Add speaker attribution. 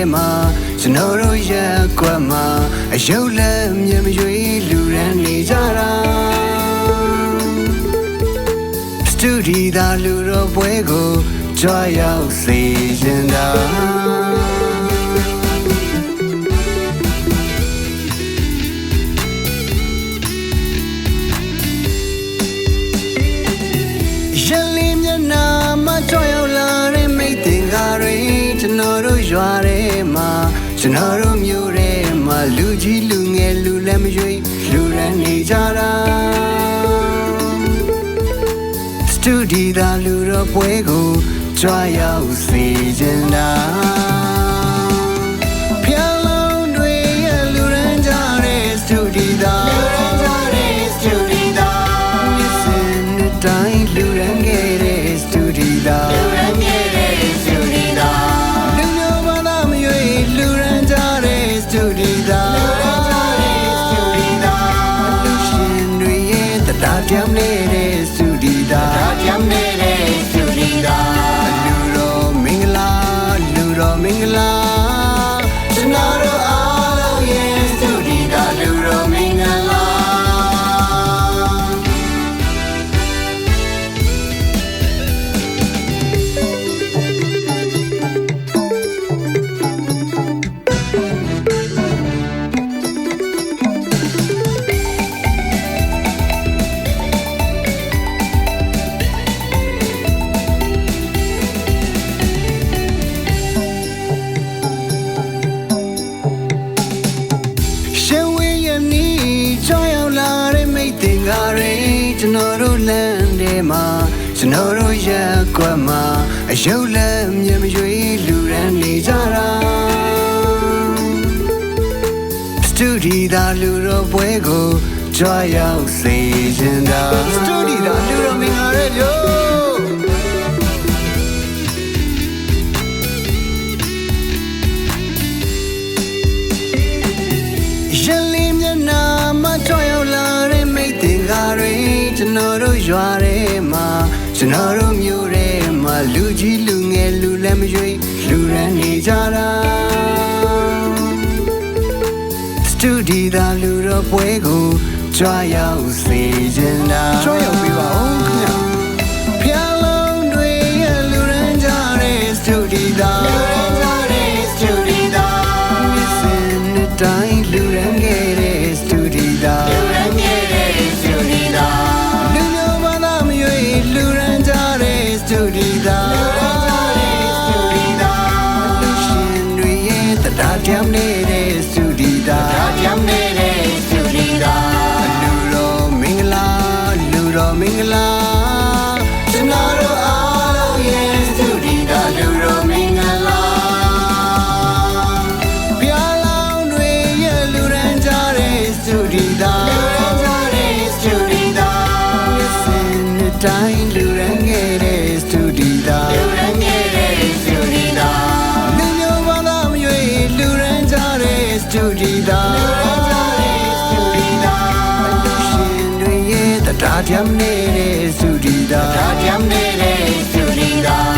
Speaker 1: ကျွန်တော်တို့ရက်ကွက်မှာအယုတ်လက်မြင်မရွေလူရန်နေကြတာစတူဒီသာလူတော်ပွဲကိုကြွားရောက်စေချင်တာရလီမျက်နာမှာကြောက်ရောက်လာတဲ့မိတ်တင် ကားတွေကျွန်တော်တို့ရွာထဲမှာကျွန်တော်တို့မြို့ထဲမှာလူကြီးလူငယ်လူလည်းမရွေးလူရန်နေကြတာစတူဒီသာလူတော်ပွဲကိုကြွားရောက်စေချင်တာ ရဲ့တရားပြမ်းနေတဲ့စတူဒီသာ မှာအယုတ်လက်မြင်မရွေလူရန်နေကြတာစတူဒီသာလူတော်ပွဲကိုကြွားရောက်စေချင်တာစတူဒီသာလူတော်မင်္ဂလာရဲ့လို့ရလီမျက်နာမှာကြောက်ရောက်လာတဲ့မိတ်တင်ကားတွေကျွန်တော်တို့ရွာထဲမှာကျွန်တော်တို့မြို့ထဲမှာ လူကြီးလူငယ်လူလည်းမရွေးလူရန်နေကြတာစတူဒီသာလူတော်ပွဲကိုကြွားရောက်စေချင်တာကြွားရောက်ပြီပါဦး တရားကြမ်းနေတဲ့စတူဒီသာတရားကြမ်းနေတဲ့စတူဒီသာလူတော်မင်္ဂလာလူတော်မင်္ဂလာကျွန်တော်တို့အားလုံးရဲ့စတူဒီသာလူတော်မင်္ဂလာပြာလောင်တွေရဲ့လူရန်ကြတဲ့စတူဒီသာလူရန်ကြတဲ့စတူဒီသာ Listen တိုင်းလူရန်ခဲ့တဲ့စတူဒီ တီတာဒါကြမ်းနေတဲ့သူဒီတာဒါကြမ်းနေတဲ့သူဒီတာ